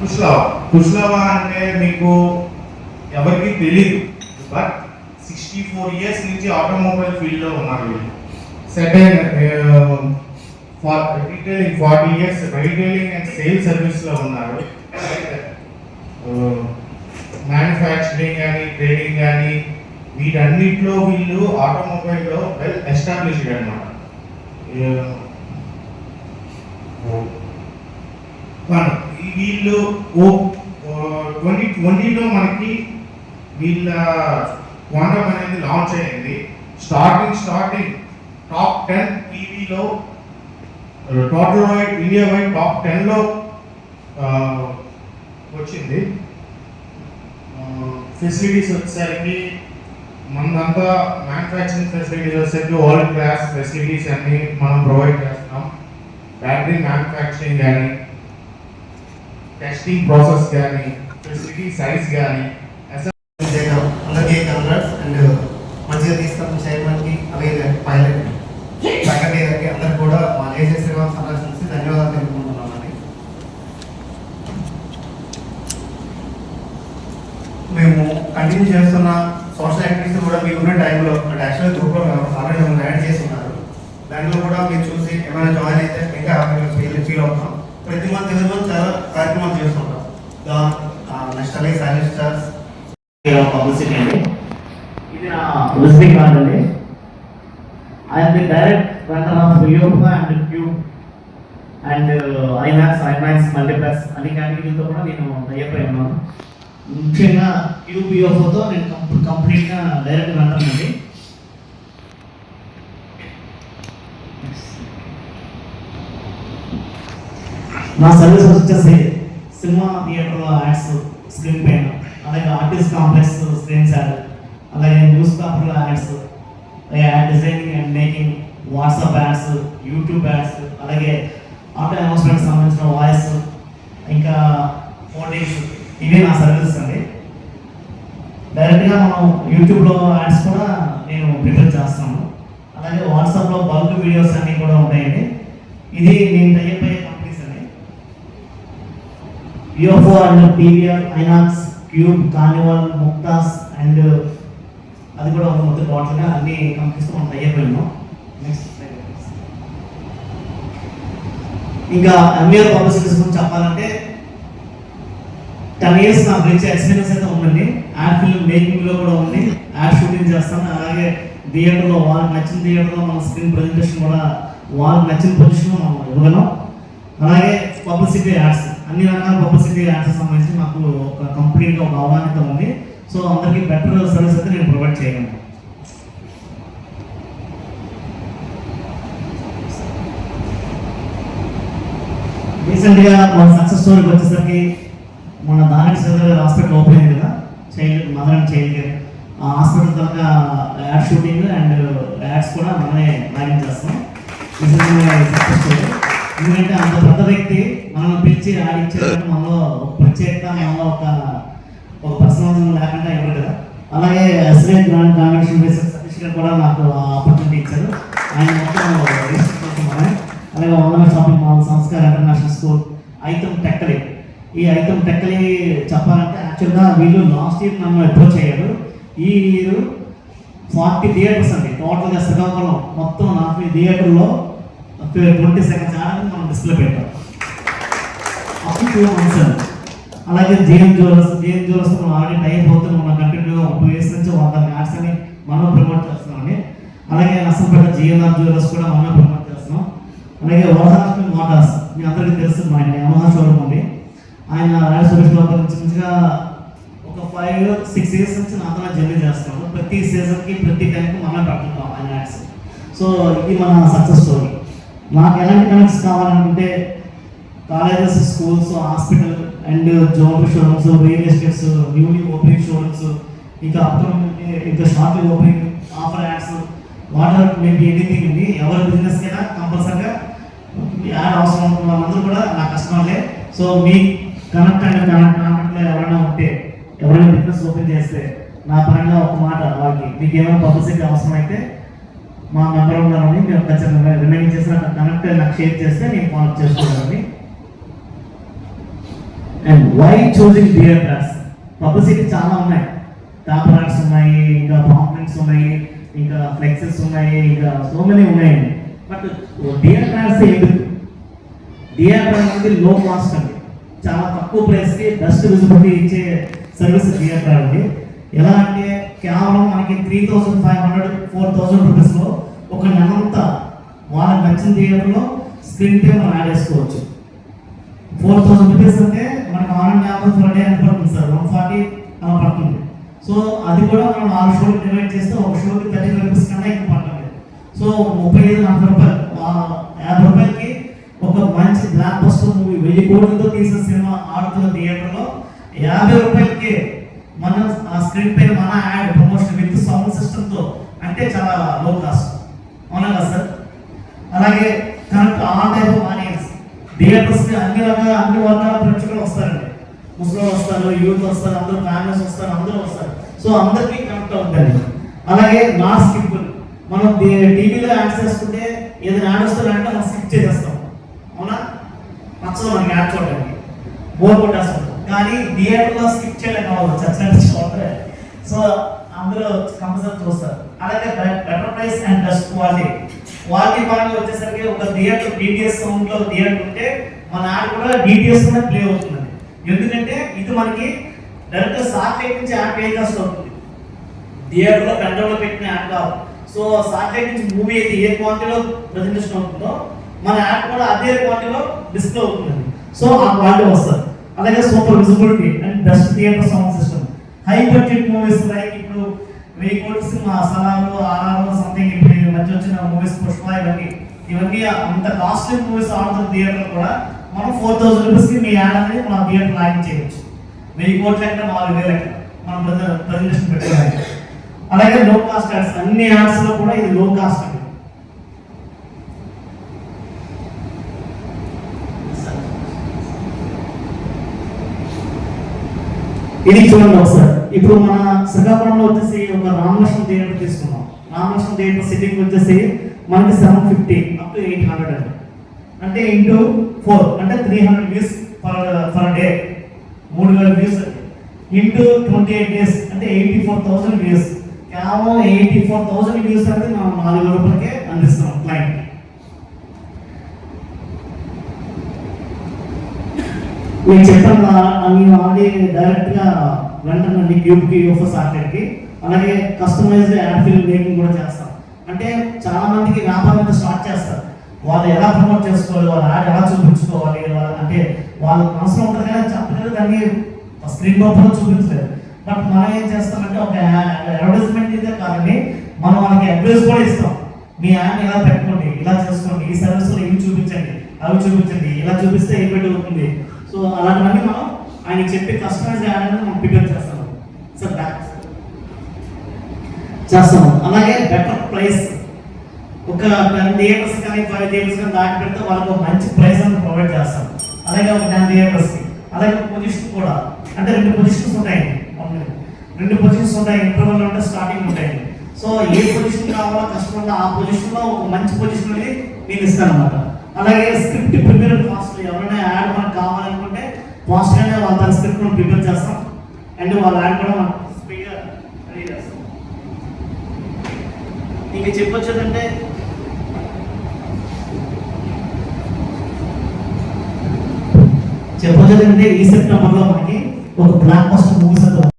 కుష్లవ కుష్లవ అంటే మీకు ఎవరికి తెలియదు బట్ సిక్స్టీ ఫోర్ ఇయర్స్ నుంచి ఆటోమొబైల్ ఫీల్డ్లో ఉన్నారు వీళ్ళు. Second for retailing forty years retailing and sale సర్వీస్లో ఉన్నారు. Uh, మ్యానుఫ్యాక్చరింగ్ కానీ ట్రేడింగ్ కానీ వీటన్నిటిలో వీళ్ళు ఆటోమొబైల్లో వెల్ ఎస్టాబ్లిష్డ్ అనమాట మనం వీళ్ళు ట్వంటీ ట్వంటీలో మనకి వీళ్ళ క్వాంటమ్ అనేది లాంచ్ అయింది. స్టార్టింగ్ స్టార్టింగ్ టాప్ టెన్ టీవీలో total wide India wide top టెన్లో వచ్చింది. ఫెసిలిటీస్ వచ్చేసరికి మనదంతా మ్యానుఫ్యాక్చరింగ్ ఫెసిలిటీస్ వచ్చేసరికి వరల్డ్ క్లాస్ ఫెసిలిటీస్ అన్ని మనం ప్రొవైడ్ చేస్తున్నాం. బ్యాటరీ మ్యానుఫ్యాక్చరింగ్ కానీ టెస్టింగ్ ప్రాసెస్ కానీ ఫెసిలిటీ సైజ్ కానీ చేయడం అందరికీ కంగ్రాట్స్ అండ్ uh, మంచిగా తీసుకున్న చైర్మన్కి అలాగే పైలట్ ఫ్యాకల్టీ గారికి అందరికి కూడా మా శ్రీవాస్ సేవా ధన్యవాదాలు తెలుపుకుంటున్నామండి మేము కంటిన్యూ చేస్తున్న సోషల్ యాక్టివిటీస్ కూడా మీకున్న టైంలో అంటే యాక్చువల్ గ్రూప్లో ఆల్రెడీ మేము యాడ్ చేసి ఉన్నారు దాంట్లో కూడా మీరు చూసి ఏమైనా జాయిన్ అయితే ఇంకా ఫీల్ ఫీల్ అవుతాం. ప్రతి మంత్ ఎవరి మంత్ చాలా కార్యక్రమాలు చేస్తుంటాం. నెక్స్ట్ అలాగే స్టార్స్ పబ్లిసిటీ అండి. ఇది నా పబ్లిసిటీ కార్డ్ అండి. I'm the direct runner of yoga and cube and IMAX IMAX multiplex అన్ని కేటగిరీలతో కూడా నేను అయ్యపై ఉన్నాను. ముఖ్యంగా క్యూబ్ యూఎఫ్ఓతో నేను కంప్లీట్గా డైరెక్ట్ రన్నర్ అండి. నా సర్వీస్ వచ్చేసి సినిమా థియేటర్లో యాడ్స్ స్క్రీన్ పైన. అలాగే ఆర్టిస్ట్ కాంప్లెక్స్ స్క్రీన్స్ యాడ్ అలాగే న్యూస్ పేపర్లో ads ad designing and making WhatsApp ads YouTube ads అలాగే ఆటో అనౌన్స్మెంట్ సంబంధించిన వాయిస్ ఇంకా ఫోటోస్ ఇవే నా సర్వీసెస్ అండి. డైరెక్ట్గా మనం యూట్యూబ్లో యాడ్స్ కూడా నేను ప్రిపేర్ చేస్తాను. అలాగే వాట్సాప్లో బల్క్ వీడియోస్ అన్నీ కూడా ఉంటాయండి. ఇది నేను టైప్ అయ్యే UFO and PVR INOX Qube Carnival Muktas and అది కూడా ఒక మొత్తం బాటిల్గా అన్ని కంపెనీస్తో మనం టైప్ నెక్స్ట్ ఇంకా ఎంఏఆర్ పబ్లిసిటీస్ గురించి చెప్పాలంటే టెన్ ఇయర్స్ నాకు మంచి ఎక్స్పీరియన్స్ అయితే ఉందండి. యాడ్ ఫిల్మ్ మేకింగ్లో కూడా ఉంది. యాడ్ షూటింగ్ చేస్తాను అలాగే థియేటర్లో వాళ్ళకి నచ్చిన థియేటర్లో మన స్క్రీన్ ప్రజెంటేషన్ కూడా వాళ్ళకి నచ్చిన పొజిషన్లో మనం ఇవ్వగలం. అలాగే పబ్లిసిటీ యాడ్స్ అన్ని రకాల పబ్లిసిటీ యాడ్స్ సంబంధించి మాకు ఒక కంప్లీట్గా ఒక అవగాహన ఉంది. సో అందరికీ బెటర్ సర్వీస్ అయితే నేను ప్రొవైడ్ చేయగలను. రీసెంట్గా మన సక్సెస్ స్టోరీకి వచ్చేసరికి మన దానికి చంద్ర హాస్పిటల్ ఓపెన్ అయింది కదా child mother and child care ఆ హాస్పిటల్ తరగా యాడ్ షూటింగ్ అండ్ యాడ్స్ కూడా మనమే మేనేజ్ చేస్తాం. సక్సెస్ స్టోరీ ఎందుకంటే అంత పెద్ద వ్యక్తి మనం పిలిచి యాడ్ మనలో ఒక ప్రత్యేకత మనలో ఒక ఒక పర్సనల్ లేకుండా ఎవరు కదా అలాగే ఎస్ఐ గ్రాండ్ కాంబినేషన్ సతీష్ గారు కూడా నాకు ఆపర్చునిటీ ఇచ్చారు. ఆయన మొత్తం రిజిస్టర్ కోసం అలాగే Vandana shopping mall Samskar international school Aitam Tekkali. ఈ ఐతం టెక్కలి చెప్పాలంటే యాక్చువల్గా వీళ్ళు లాస్ట్ ఇయర్ నన్ను అప్రోచ్ అయ్యారు. ఈ ఇయర్ ఫార్టీ థియేటర్స్ అండి. టోటల్గా శ్రీకాకుళం మొత్తం నలభై థియేటర్లో ట్వంటీ సెకండ్స్. ఆడని మనం డిస్ప్లే పెట్టాం అప్పుడు టూ అలాగే జేఎం జ్యువెలర్స్ జేఎం జ్యువెలర్స్ మనం ఆల్రెడీ టైం అవుతుంది మనం కంటిన్యూగా టూ ఇయర్స్ నుంచి వంద యాడ్స్ అని మనం ప్రమోట్ చేస్తున్నామండి. అలాగే నర్సంపేట జిఎన్ఆర్ జ్యువెలర్స్ కూడా మనం ప్రమోట్ చేస్తున్నాం. అలాగే వరహాలక్ష్మి మోటార్స్ మీ అందరికీ తెలుసు మా ఆయన యమహా షోరూమ్ ఉంది ఆయన రాయల్ సురేష్ బాబు నుంచి మంచిగా ఒక ఫైవ్ సిక్స్ ఇయర్స్ నుంచి నాతో జర్నీ చేస్తున్నాము ప్రతి సీజన్కి ప్రతి టైంకి మనం పెట్టుకుంటాం ఆయన యాడ్స్ సో ఇది మన సక్సెస్ స్టోరీ నాకు ఎలాంటి కనెక్ట్స్ కావాలనుకుంటే colleges schools hospital and job showrooms real estates newly opening showrooms ఇంకా అప్పుడు ఇంకా shopping opening offer ads water maybe anything అండి. ఎవరి బిజినెస్ కైనా కంపల్సరిగా యాడ్ అవసరం ఉన్న వాళ్ళందరూ కూడా నా కస్టమర్లే. సో మీ కనెక్ట్ అండ్ కనెక్ట్ కాంటాక్ట్లో ఎవరైనా ఉంటే ఎవరైనా బిజినెస్ ఓపెన్ చేస్తే నా పరంగా ఒక మాట వాళ్ళకి మీకు ఏమైనా పబ్లిసిటీ అవసరం అయితే మా మెంబర్ ఉన్నారని మీరు ఖచ్చితంగా రిమైండ్ చేసిన కనెక్ట్ నాకు షేర్ చేస్తే నేను ఫాలో చేసుకుంటానండి and why choosing dear class publicity చాలా ఉన్నాయి. టాప్ ర్యాక్స్ ఉన్నాయి ఇంకా పాంప్లెట్స్ ఉన్నాయి ఇంకా ఫ్లెక్సెస్ ఉన్నాయి ఇంకా సో మెనీ ఉన్నాయండి బట్ డియర్ క్లాస్ ఎందుకు డియర్ అనేది లో కాస్ట్ అండి. చాలా తక్కువ ప్రైస్కి బెస్ట్ విజిబిలిటీ ఇచ్చే సర్వీస్ డియర్ అండి. ఎలా అంటే కేవలం మనకి three thousand five hundred four thousand రూపీస్లో ఒక నెలంతా వాళ్ళకి నచ్చిన థియేటర్లో స్క్రీన్ టైం మనం యాడ్ చేసుకోవచ్చు. ఫోర్ థౌసండ్ రూపీస్ అంటే మనకి ఆన్ అండ్ యాభై ఫర్ డే అని పడుతుంది సార్ వన్ ఫార్టీ అలా పడుతుంది. సో అది కూడా మనం నాలుగు షోలు డివైడ్ చేస్తే ఒక షోకి థర్టీ రూపీస్ కన్నా ఎక్కువ పడుతుంది. సో ముప్పై ఐదు నలభై రూపాయలు యాభై రూపాయలకి ఒక మంచి బ్లాక్ బస్టర్ మూవీ వెయ్యి కోట్లతో తీసిన సినిమా ఆడుతున్న థియేటర్లో యాభై రూపాయలకి మనం స్క్రీన్ పై మన యాడ్ ప్రమోషన్ విత్ సౌండ్ సిస్టమ్తో అంటే చాలా లో కాస్ట్ అవునా కదా సార్? అలాగే correct all type of audience theatres అన్ని రకాల అన్ని వర్గాల ప్రేక్షకులు వస్తారండి. ముస్లిం వస్తారు యూత్ వస్తారు అందరూ ఫ్యామిలీస్ వస్తారు అందరూ వస్తారు. సో అందరికీ కనెక్ట్ అవుతారు అలాగే నా స్కిప్ మనం టీవీలో యాడ్ చేసుకుంటే ఏదైనా యాడ్ వస్తారంటే మనం స్కిప్ చేసేస్తాం. అవునా? నచ్చదు మనకి యాడ్ చూడడానికి. బోర్ కొట్టేస్తాం. కానీ థియేటర్లో స్కిప్ చేయలేక అవ్వదు సో అందరూ కంపల్సరీ చూస్తారు. అలాగే better price and best quality quality పరంగా వచ్చేసరికి ఒక థియేటర్ డిటిఎస్ సౌండ్లో థియేటర్ ఉంటే మన ఆడ కూడా డిటిఎస్ కూడా ప్లే అవుతుంది. ఎందుకంటే ఇది మనకి డైరెక్ట్ సాటిలైట్ నుంచి యాడ్ ప్లే కాస్ట్ అవుతుంది థియేటర్లో లో పెట్టిన యాడ్ కాదు. సో సాటిలైట్ నుంచి మూవీ అయితే ఏ క్వాలిటీలో ప్రజెంటేషన్ అవుతుందో మన యాడ్ కూడా అదే క్వాలిటీలో డిస్ప్లే అవుతుంది. సో ఆ క్వాలిటీ వస్తుంది. అలాగే super visibility and best theatre sound system high budget movies like ఇప్పుడు వెయ్యి కోట్ల సినిమా సలాలు ఆర్ఆర్ సంథింగ్ ఇప్పుడు మధ్య వచ్చిన మూవీస్ పుష్ప ఇవన్నీ. ఇవన్నీ అంత కాస్ట్లీ మూవీస్ ఆడుతున్న థియేటర్ కూడా మనం ఫోర్ థౌసండ్ రూపీస్కి మీ యాడ్ అనేది మన థియేటర్ లాగిన్ చేయొచ్చు. వెయ్యి కోట్ల అంటే నాలుగు వేల ఎక్కడ మనం ప్రజెంటేషన్ పెట్టుకోవాలి అలాగే లో కాస్ట్ యాడ్స్ అన్ని యాడ్స్లో కూడా ఇది లో కాస్ట్ అండి ఇది చూడండి ఒకసారి ఇప్పుడు మన శ్రీకాకుళంలో వచ్చేసి ఒక రామలక్ష్మణ థియేటర్ తీసుకున్నాం. రామలక్ష్మణ థియేటర్ సిట్టింగ్ వచ్చేసి మనకి seven fifty up to eight hundred అండి. అంటే ఇంటూ ఫోర్ అంటే three hundred views per per day మూడు వేల views into twenty eight days అంటే ఎయిటీ ఫోర్ థౌసండ్ వ్యూస్ కేవలం ఎయిటీ ఫోర్ థౌసండ్ వ్యూస్ అనేది మనం నాలుగు రూపాయలకే అందిస్తున్నాం. నేను చెప్పాను కదా, నేను ఆల్రెడీ డైరెక్ట్గా వెంటనే క్యూబ్కి యూఫో సాకెట్కి అలాగే కస్టమైజ్డ్ యాడ్ ఫిల్మ్ మేకింగ్ కూడా చేస్తాం. అంటే చాలా మందికి వ్యాపారం స్టార్ట్ చేస్తారు. వాళ్ళు ఎలా ప్రమోట్ చేసుకోవాలి వాళ్ళ యాడ్ ఎలా చూపించుకోవాలి వాళ్ళ- అంటే వాళ్ళ మనసులో ఉంటుంది కానీ చెప్పలేదు దాన్ని స్క్రీన్ రూపంలో చూపించలేదు. బట్ మనం ఏం చేస్తామంటే ఒక అడ్వర్టైజ్మెంట్ ఇదే కాదండి మనం వాళ్ళకి అడ్వైస్ కూడా ఇస్తాం. మీ యాడ్ ఇలా పెట్టుకోండి ఇలా చేసుకోండి ఈ సర్వీస్లో ఇవి చూపించండి అవి చూపించండి ఇలా చూపిస్తే ఏ బెటర్ సో అలాంటివన్నీ మనం ఆయన చెప్పి కస్టమైజ్ యాడ్ మనం ప్రిపేర్ చేస్తాం సార్ దాట్ చేస్తాము. అలాగే బెటర్ ప్రైస్ ఒక టెన్ థియేటర్స్ కానీ ఫైవ్ థియేటర్స్ కానీ దాటి పెడితే వాళ్ళకి ఒక మంచి ప్రైస్ అని ప్రొవైడ్ చేస్తాం. అలాగే ఒక టెన్ థియేటర్స్కి అలాగే పొజిషన్ కూడా. అంటే రెండు పొజిషన్స్ ఉంటాయండి రెండు పొజిషన్స్ ఉంటాయి. ఇంటర్వల్ ఉంటే స్టార్టింగ్ ఉంటాయండి సో ఏ పొజిషన్ కావాలో కస్టమర్ ఆ పొజిషన్లో ఒక మంచి పొజిషన్ అనేది నేను ఇస్తాను అనమాట అలాగే స్క్రిప్ట్ ప్రిపేర్ ఫాస్ట్ ఎవరైనా యాడ్ మనకు కావాలని ఫాస్ట్ వాళ్ళ తన స్క్రిప్ట్ మనం ప్రిపేర్ చేస్తాం. అండ్ వాళ్ళ యాడ్ కూడా మనం స్పీడ్గా రెడీ చేస్తాం. ఇంక చెప్పొచ్చేదంటే చెప్పొచ్చేదంటే ఈ సెప్టెంబర్లో మనకి ఒక బ్లాక్ బస్టర్ మూవీస్ అంతా